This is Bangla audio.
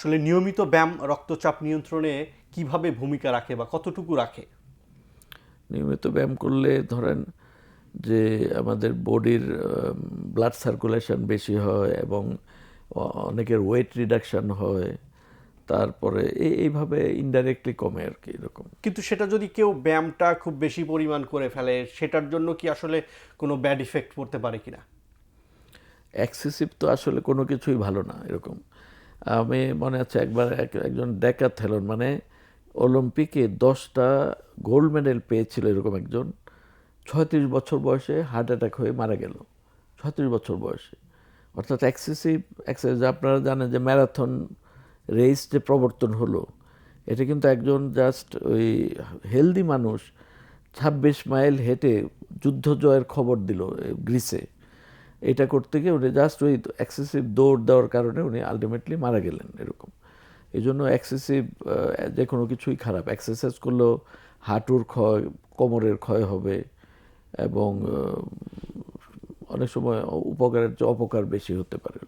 আসলে নিয়মিত ব্যায়াম রক্তচাপ নিয়ন্ত্রণে কীভাবে ভূমিকা রাখে বা কতটুকু রাখে? নিয়মিত ব্যায়াম করলে ধরেন যে আমাদের বডির ব্লাড সার্কুলেশন বেশি হয় এবং অনেকের ওয়েট রিডাকশন হয়। তারপরে এই এইভাবে ইনডাইরেক্টলি কমে আর কি এরকম। কিন্তু সেটা যদি কেউ ব্যায়ামটা খুব বেশি পরিমাণ করে ফেলে সেটার জন্য কি আসলে কোনো ব্যাড ইফেক্ট পড়তে পারে কিনা? এক্সেসিভ তো আসলে কোনো কিছুই ভালো না এরকম। আমি মনে আছে একবার এক- একজন ডেকাথেলন মানে অলিম্পিকে দশটা গোল্ড মেডেল পেয়েছিল এরকম একজন। ছয়ত্রিশ বছর বয়সে হার্ট অ্যাটাক হয়ে মারা গেল। ছয়ত্রিশ বছর বয়সে। অর্থাৎ এক্সেসিভ এক্সারসাইজ আপনারা জানেন যে ম্যারাথন রেস যে প্রবর্তন হলো, এটা কিন্তু একজন জাস্ট ওই হেলদি মানুষ ছাব্বিশ মাইল হেঁটে যুদ্ধ জয়ের খবর দিল গ্রিসে। এটা করতে গিয়ে উনি জাস্ট ওই এক্সেসিভ দৌড় দেওয়ার কারণে উনি আলটিমেটলি মারা গেলেন এরকম। এই জন্য এক্সেসিভ যে কোনো কিছুই খারাপ। এক্সারসাইজ করলেও হাঁটুর ক্ষয়, কোমরের ক্ষয় হবে এবং অনেক সময় উপকারের চেয়ে অপকার বেশি হতে পারে।